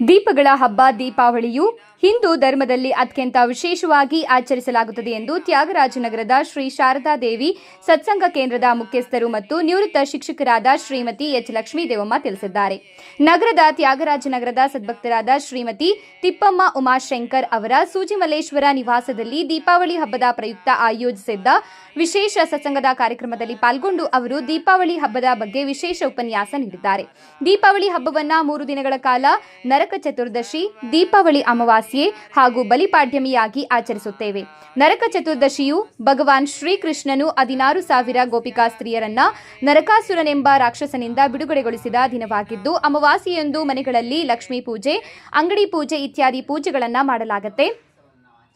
ದೀಪಗಳ ಹಬ್ಬ ದೀಪಾವಳಿಯು ಹಿಂದೂ ಧರ್ಮದಲ್ಲಿ ಅತ್ಯಂತ ವಿಶೇಷವಾಗಿ ಆಚರಿಸಲಾಗುತ್ತದೆ ಎಂದು ತ್ಯಾಗರಾಜನಗರದ ಶ್ರೀ ಶಾರದಾ ದೇವಿ ಸತ್ಸಂಗ ಕೇಂದ್ರದ ಮುಖ್ಯಸ್ಥರು ಮತ್ತು ನಿವೃತ್ತ ಶಿಕ್ಷಕರಾದ ಶ್ರೀಮತಿ ಎಚ್ ಲಕ್ಷ್ಮೀ ದೇವಮ್ಮ ತಿಳಿಸಿದ್ದಾರೆ. ನಗರದ ತ್ಯಾಗರಾಜನಗರದ ಸದ್ಭಕ್ತರಾದ ಶ್ರೀಮತಿ ತಿಪ್ಪಮ್ಮ ಉಮಾಶಂಕರ್ ಅವರ ಸೂಜಿಮಲ್ಲೇಶ್ವರ ನಿವಾಸದಲ್ಲಿ ದೀಪಾವಳಿ ಹಬ್ಬದ ಪ್ರಯುಕ್ತ ಆಯೋಜಿಸಿದ್ದ ವಿಶೇಷ ಸತ್ಸಂಗದ ಕಾರ್ಯಕ್ರಮದಲ್ಲಿ ಪಾಲ್ಗೊಂಡು ಅವರು ದೀಪಾವಳಿ ಹಬ್ಬದ ಬಗ್ಗೆ ವಿಶೇಷ ಉಪನ್ಯಾಸ ನೀಡಿದ್ದಾರೆ. ದೀಪಾವಳಿ ಹಬ್ಬವನ್ನ ಮೂರು ದಿನಗಳ ಕಾಲ ನರಕ ಚತುರ್ದಶಿ, ದೀಪಾವಳಿ ಅಮಾವಾಸ್ಯೆ ಹಾಗೂ ಬಲಿಪಾಡ್ಯಮಿಯಾಗಿ ಆಚರಿಸುತ್ತೇವೆ. ನರಕ ಚತುರ್ದಶಿಯು ಭಗವಾನ್ ಶ್ರೀಕೃಷ್ಣನು ಹದಿನಾರು ಸಾವಿರ ಗೋಪಿಕಾ ಸ್ತ್ರೀಯರನ್ನ ನರಕಾಸುರನೆಂಬ ರಾಕ್ಷಸನಿಂದ ಬಿಡುಗಡೆಗೊಳಿಸಿದ ದಿನವಾಗಿದ್ದು, ಅಮಾವಾಸ್ಯೆಯೊಂದು ಮನೆಗಳಲ್ಲಿ ಲಕ್ಷ್ಮೀ ಪೂಜೆ, ಅಂಗಡಿ ಪೂಜೆ ಇತ್ಯಾದಿ ಪೂಜೆಗಳನ್ನ ಮಾಡಲಾಗುತ್ತೆ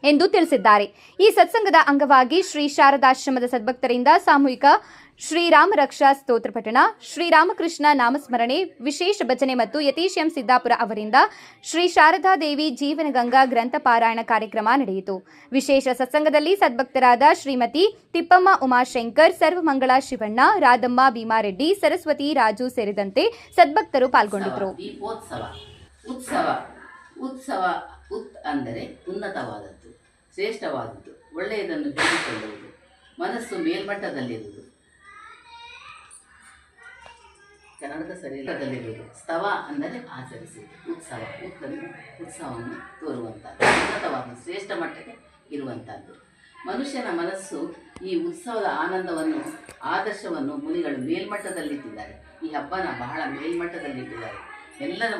ಎಂದು ತಿಳಿಸಿದ್ದಾರೆ. ಈ ಸತ್ಸಂಗದ ಅಂಗವಾಗಿ ಶ್ರೀ ಶಾರದಾಶ್ರಮದ ಸದ್ಭಕ್ತರಿಂದ ಸಾಮೂಹಿಕ ಶ್ರೀರಾಮ ರಕ್ಷಾ ಸ್ತೋತ್ರ ಪಠಣ. ಶ್ರೀರಾಮಕೃಷ್ಣ ನಾಮಸ್ಮರಣೆ. ವಿಶೇಷ ಭಜನೆ ಮತ್ತು ಯತೀಶ್ ಸಿದ್ದಾಪುರ ಅವರಿಂದ ಶ್ರೀ ಶಾರದಾ ದೇವಿ ಜೀವನಗಂಗಾ ಗ್ರಂಥ ಪಾರಾಯಣ ಕಾರ್ಯಕ್ರಮ ನಡೆಯಿತು. ವಿಶೇಷ ಸತ್ಸಂಗದಲ್ಲಿ ಸದ್ಭಕ್ತರಾದ ಶ್ರೀಮತಿ ತಿಪ್ಪಮ್ಮ ಉಮಾಶಂಕರ್, ಸರ್ವಮಂಗಳ ಶಿವಣ್ಣ, ರಾಧಮ್ಮ ಭೀಮಾರೆಡ್ಡಿ, ಸರಸ್ವತಿ ರಾಜು ಸೇರಿದಂತೆ ಸದ್ಭಕ್ತರು ಪಾಲ್ಗೊಂಡಿದ್ದರು. ಶ್ರೇಷ್ಠವಾದದ್ದು, ಒಳ್ಳೆಯದನ್ನು ಮನಸ್ಸು ಮೇಲ್ಮಟ್ಟದಲ್ಲಿರುವುದು. ಕನ್ನಡದ ಸರಿಯಿಲ್ಲದಲ್ಲಿರುವುದು ಸ್ತವ ಅಂದರೆ ಆಚರಿಸಿ ಉತ್ಸವ. ಉತ್ತಮ ಉತ್ಸವವನ್ನು ತೋರುವಂಥದ್ದು. ಉನ್ನತವಾದ ಶ್ರೇಷ್ಠ ಮಟ್ಟಕ್ಕೆ ಇರುವಂಥದ್ದು. ಮನುಷ್ಯನ ಮನಸ್ಸು ಈ ಉತ್ಸವದ ಆನಂದವನ್ನು, ಆದರ್ಶವನ್ನು ಮುನಿಗಳು ಮೇಲ್ಮಟ್ಟದಲ್ಲಿಟ್ಟಿದ್ದಾರೆ. ಈ ಹಬ್ಬನ ಬಹಳ ಮೇಲ್ಮಟ್ಟದಲ್ಲಿಟ್ಟಿದ್ದಾರೆ. ಎಲ್ಲರ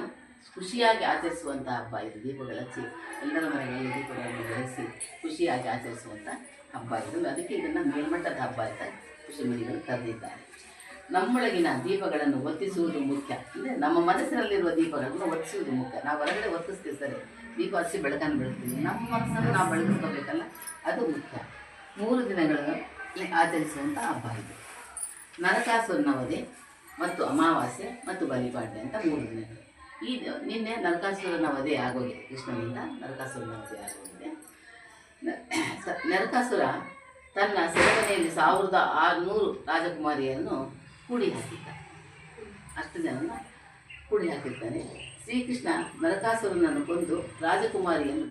ಖುಷಿಯಾಗಿ ಆಚರಿಸುವಂಥ ಹಬ್ಬ ಇದು. ದೀಪಗಳ ಹಚ್ಚಿ, ಎಲ್ಲರ ಮನೆಗಳಲ್ಲಿ ದೀಪಗಳನ್ನು ಬೆಳೆಸಿ ಖುಷಿಯಾಗಿ ಆಚರಿಸುವಂಥ ಹಬ್ಬ ಇದು. ಅದಕ್ಕೆ ಇದನ್ನು ಮೇಲ್ಮಟ್ಟದ ಹಬ್ಬ ಅಂತ ಖುಷಿ ಮುನಿಗಳು ಕರೆದಿದ್ದಾರೆ. ನಮ್ಮೊಳಗಿನ ದೀಪಗಳನ್ನು ಒತ್ತಿಸುವುದು ಮುಖ್ಯ. ಅಂದರೆ ನಮ್ಮ ಮನಸ್ಸಿನಲ್ಲಿರುವ ದೀಪಗಳನ್ನು ಒತ್ತಿಸುವುದು ಮುಖ್ಯ. ನಾವು ಹೊರಗಡೆ ಒತ್ತಿಸ್ತೀವಿ ಸರಿ. ದೀಪ ಹಚ್ಚಿ ಬೆಳಕನ್ನು ಬೆಳಗ್ತೀವಿ ನಮ್ಮ ಮನಸ್ಸನ್ನು ನಾವು ಬೆಳಗಿಸ್ಕೋಬೇಕಲ್ಲ ಅದು ಮುಖ್ಯ. ಮೂರು ದಿನಗಳನ್ನು ಆಚರಿಸುವಂಥ ಹಬ್ಬ ಇದು. ನರಕಾಸುರನ ವಧೆ ಮತ್ತು ಅಮಾವಾಸ್ಯೆ ಮತ್ತು ಬಲಿಪಾಡ್ಯ ಅಂತ ಮೂರು ದಿನಗಳು. ಈ ನಿನ್ನೆ ನರಕಾಸುರನ ವಧೆ ಆಗೋಗಿದೆ. ಕೃಷ್ಣನಿಂದ ನರಕಾಸುರನ ವಧೆ ಆಗೋಗಿದೆ ನರಕಾಸುರ ತನ್ನ ಸೇವನೆಯಲ್ಲಿ ಸಾವಿರದ ಆರುನೂರು ರಾಜಕುಮಾರಿಯನ್ನು ಕೂಡಿ ಹಾಕಿದ್ದ. ಅಷ್ಟು ಜನನ ಕೂಡಿ ಹಾಕಿದ್ದಾನೆ ಶ್ರೀಕೃಷ್ಣ ನರಕಾಸುರನನ್ನು ಕೊಂದು ರಾಜಕುಮಾರಿಯನ್ನು